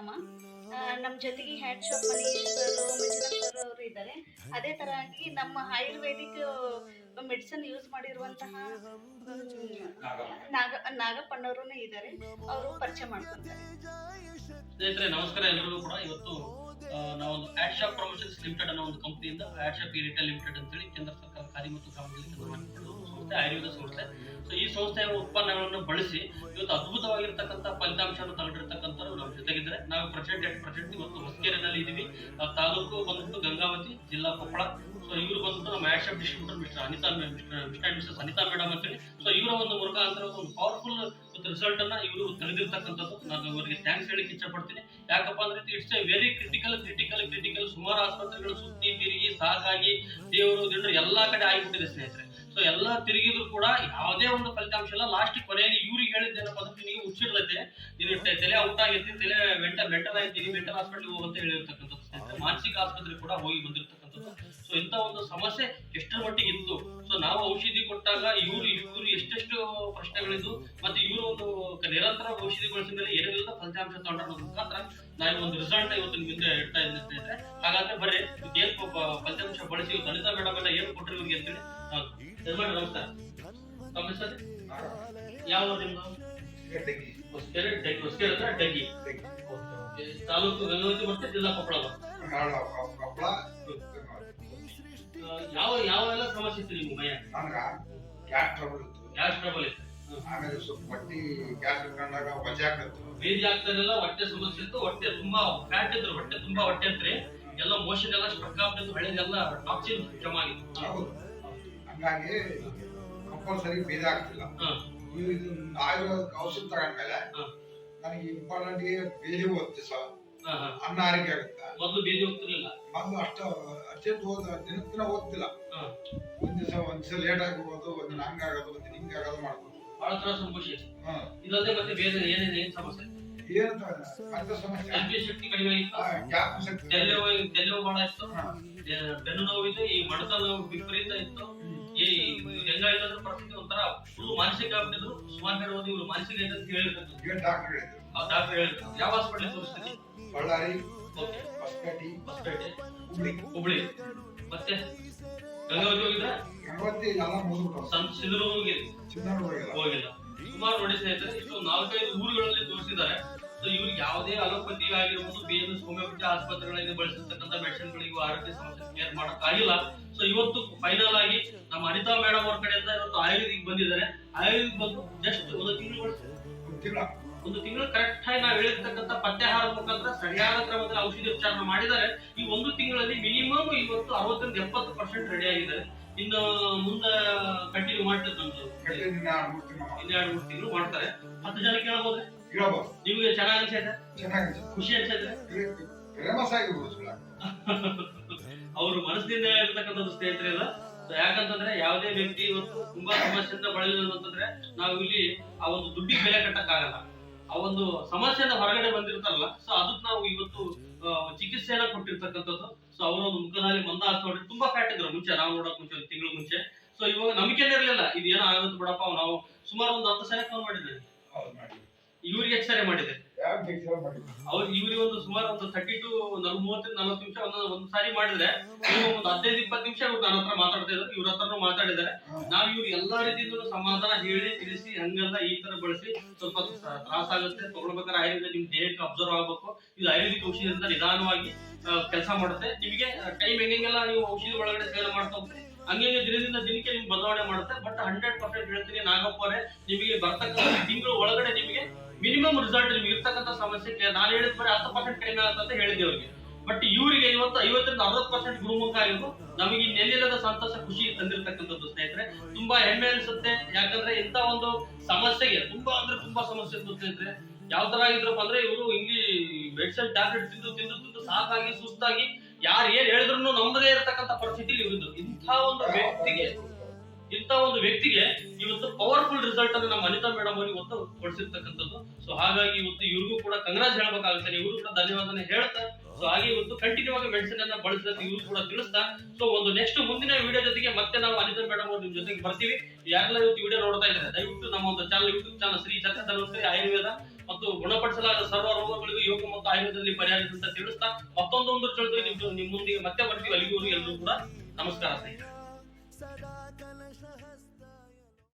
ಆ, ನಮ್ಮ ಜೊತೆಗೆ hand shop Manish sir Manjunath sir ಅವರು ಇದ್ದಾರೆ. ಅದೇ ತರ ಆಗಿ ನಮ್ಮ ಆಯುರ್ವೇದಿಕ್ ಮೆಡಿಸಿನ್ ಯೂಸ್ ಮಾಡಿರುವಂತಹ ನಾಗ ನಾಗಪ್ಪಣ್ಣವರು ಇದ್ದಾರೆ. ಅವರು ಪರಿಚಯ ಸ್ನೇಹಿತರೆ ನಮಸ್ಕಾರ ಎಲ್ಲರಿಗೂ ಕೂಡ. ಇವತ್ತು ನಾವೊಂದು ಆಡ್ ಶಾಪ್ ಪ್ರಮೋಷನ್ಸ್ ಲಿಮಿಟೆಡ್ ಅನ್ನೋ ಒಂದು ಕಂಪ್ನಿಯಿಂದ ಆಡ್ ಶಾಪ್ ರಿಟೇಲ್ ಲಿಮಿಟೆಡ್ ಅಂತೇಳಿ ಕೇಂದ್ರ ಸರ್ಕಾರ ಕಾರ್ಯ ಮತ್ತು ಸಂಸ್ಥೆ ಆಯುರ್ವೇದ ಸಂಸ್ಥೆ. ಸೊ ಈ ಸಂಸ್ಥೆಯ ಉತ್ಪನ್ನಗಳನ್ನು ಬಳಸಿ ಇವತ್ತು ಅದ್ಭುತವಾಗಿರ್ತಕ್ಕಂಥ ಫಲಿತಾಂಶವನ್ನು ನಾವು ಪ್ರೆಸೆಂಟ್ ಪ್ರೆಸೆಂಟ್ ಇವತ್ತು ಹೊಸಕೆರೆನಲ್ಲಿ ಇದ್ದೀವಿ. ತಾಲೂಕು ಬಂದ್ಬಿಟ್ಟು ಗಂಗಾವತಿ, ಜಿಲ್ಲಾ ಕೊಪ್ಪಳ. ಸೊ ಇವರು ಬಂದ್ಬಿಟ್ಟು ನಮ್ಮ action distributor mister Anitha mister mister Anitha madam ಅಂತೇಳಿ ಸೊ ಇವರ ಒಂದು ಮುಖಾಂತರ ಒಂದು ಪವರ್ಫುಲ್ ರಿಸಲ್ಟ್ ಅನ್ನ ಇವರು ತೆಗೆದಿರ್ತಕ್ಕಂಥದ್ದು ನಾನು ಇವರಿಗೆ ಥ್ಯಾಂಕ್ಸ್ ಹೇಳಿಕ್ಕೆ ಇಷ್ಟಪಡ್ತೀನಿ ಯಾಕಪ್ಪ ಅಂದ್ರೆ it's a very critical critical critical ಸುಮಾರು ಆಸ್ಪತ್ರೆಗಳು ಸುತ್ತಿ, ತಿರುಗಿ, ಸಾಕಾಗಿ ದೇವರು ದಿಂಡ್ರು ಎಲ್ಲಾ ಕಡೆ ಆಗಿಬಿಟ್ಟಿದೆ ಸ್ನೇಹಿತರೆ. ಸೊ ಎಲ್ಲ ತಿರುಗಿದ್ರು ಕೂಡ ಯಾವುದೇ ಒಂದು ಫಲಿತಾಂಶ ಇಲ್ಲ. ಲಾಸ್ಟ್ ಕೊನೆಯಲ್ಲಿ ಇವ್ರಿಗೆ ಹೇಳಿದ್ದೇನಪ್ಪ ಅಂದ್ರೆ ನಿನಗೆ ಹುಚ್ಚಿಡ್ದೈತೆ ನೀನು ತಲೆ ಔಟ್ ಆಗಿರ್ತೀನಿ ತಲೆ ಬೆಟ್ಟ ಮೆಂಟಲ್ ಆಗಿರ್ತೀನಿ ಮೆಂಟಲ್ ಹಾಸ್ಪಿಟಲ್ ಹೋಗಂತ ಹೇಳಿರ್ತಕ್ಕಂಥದ್ದು. ಮಾನಸಿಕ ಆಸ್ಪತ್ರೆ ಕೂಡ ಹೋಗಿ ಬಂದಿರ್ತಕ್ಕಂಥದ್ದು. ಸೊ ಇಂಥ ಒಂದು ಸಮಸ್ಯೆ ಎಷ್ಟರ ಮಟ್ಟಿಗೆ ಇತ್ತು? ಸೊ ನಾವು ಔಷಧಿ ಕೊಟ್ಟಾಗ ಇವ್ರು ಇವ್ರು ಎಷ್ಟೆಷ್ಟು ಪ್ರಶ್ನೆಗಳಿದ್ದು ಮತ್ತೆ ನಿರಂತರ ಔಷಧಿಗೊಳಿಸಿದ ಮೇಲೆ ಏನಿಲ್ಲ ಫಲಿತಾಂಶ ತಗೊಂಡ್ರ ಮುಖಾಂತರ ನಾನು ಒಂದು ರಿಸಲ್ಟ್ ಇವತ್ತು ನಿಮ್ ಮುಂದೆ ಇಡ್ತಾ ಇದ್ದೀನಿ ಸ್ನೇಹಿತರೆ ಹಾಗಾದ್ರೆ ಬರ್ರಿ ಏನ್ ಫಲಿತಾಂಶ ಬಳಸಿ ಗಣಿತ ಅನಿತಾ ಮೇಡಮ್ ಎಲ್ಲ ಏನು ಕೊಟ್ಟರು ಇವ್ರಿಗೆ ಅಂತೇಳಿ. ಯಜಮಾನ್ರೆ ನಮಸ್ಕಾರ. ತಮ್ಮ ಹೆಸರು? ಯಾವ ನಿಮ್ದು? ಹೊಸಕೆರೆ ಡಗ್ಗಿ. ಹೊಸಕೆರೆ ಹತ್ರ ಡಗ್ಗಿ. ತಾಲೂಕು ಗಂಗಾವತಿ ಮತ್ತೆ ಜಿಲ್ಲಾ ಕೊಪ್ಪಳ ಕೊಪ್ಪಳ ಯಾವ ಸಮಸ್ಯೆ ಇತ್ತು ನಿಮ್ಗೆ ಮೈಯ ನನಗ? ಗ್ಯಾಸ್ ಟ್ರಬಲ್ ಇತ್ತು. ಗ್ಯಾಸ್ ಟ್ರಬಲ್ ಇತ್ತು. ಆಮೇಲೆ ಸ್ವಲ್ಪ ಹೊಟ್ಟಿ ಗ್ಯಾಸ್ ಇಟ್ಕೊಂಡಾಗ ವಜೆ ಆಗ್ತಿತ್ತು ನೀರ್ ಆಗ್ತಾ ಇರಲಿಲ್ಲ ಹೊಟ್ಟೆ ಸಮಸ್ಯೆ ಇತ್ತು ಹೊಟ್ಟೆ ತುಂಬಾ ಫ್ಯಾಟ್ ಇದ್ರು ಹೊಟ್ಟೆ ತುಂಬಾ ಹೊಟ್ಟೆ ಅಂತ್ರಿ ಎಲ್ಲ ಮೋಷನ್ ಎಲ್ಲ ಸ್ಟ್ರಕ್ ಆಗ್ತಿತ್ತು ಹಳೆದೆಲ್ಲ ಟಾಕ್ಸಿನ್ ಜಮಾ ಆಗಿತ್ತು. ಹೌದು. ಹಂಗಾಗಿ ಕಂಪಲ್ಸರಿ ಬೇರೆ ಆಗ್ತಿಲ್ಲ. ಇದು ಆಯುರ್ವೇದ ಔಷಧ ತಗೊಂಡ್ಮೇಲೆ. ನನಗೆ ಇಂಪಾರ್ಟೆಂಟ್ ಬೇರೆ ಓದ್ತಿ ಸರ್. ಅನ್ನ ಆರೋಗ್ಯ ಆಗುತ್ತೆ. ಮೊದಲು ಬೇದಿ ಹೋಗ್ತಿರ್ಲಿಲ್ಲ. ಮೊದಲು ಅಷ್ಟು ಅರ್ಜೆಂಟ್ ಹೋದ ದಿನಕ್ಕೆ ದಿನ ಓದ್ತಿಲ್ಲ ಒಂದ್ ದಿವಸ ಒಂದ್ ದಿವಸ ಲೇಟ್ ಆಗಿರ್ಬೋದು ಒಂದಿನ ಹಂಗಾಗೋದು ಒಂದಿನ ಹಿಂಗಾಗೋದು ಮಾಡ್ಬೋದು. ಬಹಳ ತರ ಸಮಸ್ಯೆ ಇದಲ್ಲದೆ ಮತ್ತೆ ಬೇರೆ ಏನೇನು ಏನ್ ಸಮಸ್ಯೆ? ಏನು ಮತ್ತೆ ಸಮಸ್ಯೆ. ಎಲ್ಪಿ ಶಕ್ತಿ ಕಡಿಮೆ ಇತ್ತು ತೆಲೆ ತೆಲೆ ಬಹಳ ಇತ್ತು. ಬೆನ್ನು ನೋವು ಇದೆ ಈ ಮಡತ ನೋವು ವಿಪರೀತ ಇತ್ತು. ಈ ಹೆಂಗ ಅಂದ್ರೆ ಪರಿಸ್ಥಿತಿ ಒಂಥರ ಫುಲ್ ಮಾನಸಿಕ ಆಗ್ತಿದ್ರು ಸುಮಾರು ಹೇಳುವುದು ಇವ್ರು ಮಾನಸಿಕ ಇದೆ ಅಂತ ಏನ್ ಡಾಕ್ಟರ್ ಹೇಳಿದ್ರು. ಆ ಡಾಕ್ಟರ್ ಹೇಳಿದ್ರು. ಯಾವ ಹಾಸ್ಪಿಟಲ್ ತೋರಿಸ್ತೀನಿ ಬಳ್ಳಾರಿ ಹೊಸಪೇಟೆ ಹೊಸಪೇಟೆ. ಹುಬ್ಳಿ. ಹುಬ್ಳಿ. ಮತ್ತೆ? ಗಂಗಾವತಿ ಹೋಗಿದ್ರಾ? ಚಿನ್ನರು ಹೋಗಿಲ್ಲ. ಹೋಗಿಲ್ಲ. ಸುಮಾರು ನೋಡಿ ಸ್ನೇಹಿತರೆ ಇಷ್ಟು ನಾಲ್ಕೈದು ಊರುಗಳಲ್ಲಿ ತೋರಿಸಿದ್ದಾರೆ. ಸೊ ಇವ್ರಿಗೆ ಯಾವುದೇ ಅಲೋಪತಿ ಆಗಿರ್ಬೋದು ಬಿ ಎಂ ಎಸ್ ಹೋಮಿಯೋಪತಿ ಆಸ್ಪತ್ರೆಗಳಲ್ಲಿ ಬಳಸಿರ್ತಕ್ಕಂಥ ಮೆಡಿಸಿನ್ಗಳಿಗೂ ಆರೋಗ್ಯ ಸಮಸ್ಯೆ ಕೇರ್ ಆಗಿಲ್ಲ ಸೊ ಇವತ್ತು ಫೈನಲ್ ಆಗಿ ನಮ್ಮ ಅನಿತಾ ಮೇಡಮ್ ಅವ್ರ ಕಡೆಯಿಂದ ಇವತ್ತು ಆಯುರ್ವೇದಿಕ್ ಬಂದಿದ್ದಾರೆ. ಆಯುರ್ವೇದಿಕ್ ಬಂದು ಜಸ್ಟ್ ಒಂದು ತಿಂಗಳು ಒಂದು ತಿಂಗಳು ಕರೆಕ್ಟ್ ಆಗಿ ನಾವು ಹೇಳಿರ್ತಕ್ಕಂಥ ಪತ್ತೆಹಾರದ ಮುಖಾಂತರ ಸರಿಯಾದ ಕ್ರಮದಲ್ಲಿ ಔಷಧಿ ಉಪಚಾರ ಮಾಡಿದರೆ ಈ ಒಂದು ತಿಂಗಳಲ್ಲಿ ಮಿನಿಮಮ್ ಇವತ್ತು ಅರವತ್ತರಿಂದ ಎಪ್ಪತ್ತು ಪರ್ಸೆಂಟ್ ರೆಡಿ ಆಗಿದ್ದಾರೆ. ಇನ್ನು ಮುಂದೆ ಕಂಟಿನ್ಯೂ ಮಾಡ್ತಾರೆ ನಮ್ದು. ತಿಂಗಳು ಇನ್ನೆರಡು ಮೂರು ತಿಂಗಳು ಮಾಡ್ತಾರೆ. ಹತ್ತು ಜನ ಕೇಳಬಹುದು ನಿಮಗೆ ಚೆನ್ನಾಗಿ ಅನ್ಸೈತೆ? ಖುಷಿ ಅನ್ಸೈತೆ? ಅವ್ರ ಮನಸ್ಸಿನಿಂದ ಸ್ನೇಹಿತರೆ ಇಲ್ಲ ಯಾಕಂತಂದ್ರೆ ಯಾವುದೇ ವ್ಯಕ್ತಿ ಇವತ್ತು ತುಂಬಾ ಸಮಸ್ಯೆಯಿಂದ ಬಳಲಿಲ್ಲ ಅಂತಂದ್ರೆ ನಾವು ಇಲ್ಲಿ ಆ ಒಂದು ದುಡ್ಡಿಗೆ ಬೆಲೆ ಕಟ್ಟಕ್ಕಾಗಲ್ಲ. ಆ ಒಂದು ಸಮಸ್ಯೆಯಿಂದ ಹೊರಗಡೆ ಬಂದಿರ್ತಾರಲ್ಲ ಸೊ ಅದಕ್ಕೆ ನಾವು ಇವತ್ತು ಚಿಕಿತ್ಸೆಯನ್ನ ಕೊಟ್ಟಿರ್ತಕ್ಕಂಥದ್ದು. ಸೊ ಅವರ ಒಂದು ಮುಖದಲ್ಲಿ ಮಂದ ಹಾಕೊಂಡ್ರೆ ತುಂಬಾ ಫ್ಯಾಟ್ ಇದ್ರು ಮುಂಚೆ ನಾವು ನೋಡಕ್ ಮುಂಚೆ ಒಂದು ತಿಂಗಳು ಮುಂಚೆ. ಸೊ ಇವಾಗ ನಂಬಿಕೆನೇ ಇರಲಿಲ್ಲ. ಇದೇನೋ ಆಗುತ್ತೆ ಬಿಡಪ್ಪ ನಾವು ಸುಮಾರು ಒಂದು ಹತ್ತು ಸಲ ಫೋನ್ ಮಾಡಿದ್ದೇವೆ. ಹೌದು ಮಾಡಿ ಇವ್ರಿಗೆ ಸರಿ ಮಾಡಿದೆ ಅವ್ರು ಇವ್ರಿಗೆ ಒಂದು ಸುಮಾರು ಒಂದು ತರ್ಟಿ ಟು ಮೂವತ್ತರಿಂದ ನಲ್ವತ್ತು ನಿಮಿಷ ಒಂದೊಂದು ಒಂದು ಸಾರಿ ಮಾಡಿದ್ರೆ ಒಂದು ಹದಿನೈದು, ಇಪ್ಪತ್ತು ನಿಮಿಷ ಇವ್ರು ನನ್ನ ಹತ್ರ ಮಾತಾಡ್ತಾ ಇದ್ರು, ಇವ್ರ ಹತ್ರನೂ ಮಾತಾಡಿದ್ದಾರೆ. ನಾವು ಇವ್ರು ಎಲ್ಲಾ ರೀತಿಯಿಂದ ಸಮಾಧಾನ ಹೇಳಿ, ತಿಳಿಸಿ, ಹಂಗಲ್ಲ ಈ ತರ ಬಳಸಿ ಸ್ವಲ್ಪ ತ್ರಾಸ ಆಗುತ್ತೆ. ತಗೊಳ್ಬೇಕಾದ್ರೆ ಆಯುರ್ವೇದ ನಿಮ್ ದೇಹಕ್ಕೆ ಅಬ್ಸರ್ವ್ ಆಗ್ಬೇಕು. ಇದು ಆಯುರ್ವೇದಿಕ್ ಔಷಧಿಯಿಂದ ನಿಧಾನವಾಗಿ ಕೆಲಸ ಮಾಡುತ್ತೆ. ನಿಮಗೆ ಟೈಮ್ ಹೆಂಗೆಲ್ಲ ನೀವು ಔಷಧಿ ಒಳಗಡೆ ಸೇಲ್ ಮಾಡ್ತಾ ಹೋಗ್ತೀರಿ? ಹಂಗೆ ದಿನದಿಂದ ದಿನಕ್ಕೆ ನಿಮ್ಗೆ ಬದಲಾವಣೆ ಮಾಡುತ್ತೆ. ಬಟ್ ಹಂಡ್ರೆಡ್ ಪರ್ಸೆಂಟ್ ಹೇಳ್ತೀನಿ ನಾಗಪ್ಪ ನಿಮಗೆ ಬರ್ತಕ್ಕಂಥ ತಿಂಗಳು ಒಳಗಡೆ ನಿಮಗೆ ಮಿನಿಮಮ್ ರಿಸಲ್ಟ್ ನಿಮ್ಗೆ ಇರ್ತಕ್ಕಂಥ ಸಮಸ್ಯೆ ನಾನು ಹೇಳಿದ ಬರೀ ಹತ್ತು ಪರ್ಸೆಂಟ್ ಕಡಿಮೆ ಆಗುತ್ತೆ ಅಂತ ಹೇಳಿದೆ ಅವ್ರಿಗೆ. ಬಟ್ ಇವರಿಗೆ ಇವತ್ತು ಐವತ್ತರಿಂದ ಅರವತ್ತು ಪರ್ಸೆಂಟ್ ಗುರುಮುಖ ಆಗಿದ್ದು ನಮಗೆ ನೆಲ್ಲಿಲ್ಲದ ಸಂತೋಷ ಖುಷಿ ತಂದಿರತಕ್ಕಂಥದ್ದು ಸ್ನೇಹಿತರೆ. ತುಂಬಾ ಹೆಮ್ಮೆ ಅನಿಸುತ್ತೆ. ಯಾಕಂದ್ರೆ ಇಂತ ಒಂದು ಸಮಸ್ಯೆಗೆ ತುಂಬಾ ಅಂದ್ರೆ ತುಂಬಾ ಸಮಸ್ಯೆ ಇತ್ತು ಸ್ನೇಹಿತರೆ. ಯಾವ ತರ ಆಗಿದ್ರಪ್ಪ ಅಂದ್ರೆ ಇವರು ಇಲ್ಲಿ ಮೆಡಿಸಿನ್ ಟ್ಯಾಬ್ಲೆಟ್ ತಿಂದು ತಿಂದು ತಿಂದು ಸಾಕಾಗಿ, ಸುಸ್ತಾಗಿ ಯಾರು ಏನ್ ಹೇಳಿದ್ರು ನಂಬದೇ ಇರತಕ್ಕಂತ ಪರಿಸ್ಥಿತಿಲಿ ಇವತ್ತು ಇಂಥ ಒಂದು ವ್ಯಕ್ತಿಗೆ, ಇಂಥ ಒಂದು ವ್ಯಕ್ತಿಗೆ ಇವತ್ತು ಪವರ್ಫುಲ್ ರಿಸಲ್ಟ್ ಅನ್ನು ನಮ್ಮ ಅನಿತಾ ಮೇಡಮ್ ಅವರು ಇವತ್ತು ಕೊಡಿಸಿರ್ತಕ್ಕಂಥದ್ದು. ಸೊ ಹಾಗಾಗಿ ಇವತ್ತು ಇವ್ರಿಗೂ ಕೂಡ ಕಂಗ್ರಾಜ್ ಹೇಳ್ಬೇಕಾಗುತ್ತೆ. ಇವರು ಕೂಡ ಧನ್ಯವಾದನೆ ಹೇಳ್ತಾ ಸೊ ಹಾಗೆ ಇವತ್ತು ಕಂಟಿನ್ಯೂ ಆಗಿ ಮೆಡಿಸಿನ್ ಅನ್ನ ಬಳಸಿದ ಇವರು ಕೂಡ ತಿಳಿಸ್ತಾ ಸೊ ಒಂದು ನೆಕ್ಸ್ಟ್ ಮುಂದಿನ ವಿಡಿಯೋ ಜೊತೆಗೆ ಮತ್ತೆ ನಾವು ಅನಿತಾ ಮೇಡಮ್ ಅವ್ರ ನಿಮ್ ಜೊತೆಗೆ ಬರ್ತೀವಿ. ಯಾರೆಲ್ಲ ಇವತ್ತು ವಿಡಿಯೋ ನೋಡ್ತಾ ಇದ್ದಾರೆ, ದಯವಿಟ್ಟು ನಮ್ಮ ಒಂದು channel YouTube channel Shri Dhanvantari Ayurveda ಮತ್ತು ಗುಣಪಡಿಸಲಾದ ಸರ್ವ ರೋಗಗಳಿಗೂ ಯೋಗ ಮತ್ತು ಆಯುರ್ವೇದ ಆಯುರ್ವೇದದಲ್ಲಿ ಪರಿಹಾರ ಅಂತ ತಿಳಿಸ್ತಾ ಮತ್ತೊಂದೊಂದು ಒಂದು ನಿಮ್ಮ ನಿಮ್ ನಿಮ್ ಮುಂದೆ ಮತ್ತೆ ಬರ್ತೀವಿ ಅಲ್ಲಿಗೂ ಎಲ್ಲರೂ ಕೂಡ ನಮಸ್ಕಾರ ಸ್ನೇಹಿತರೆ.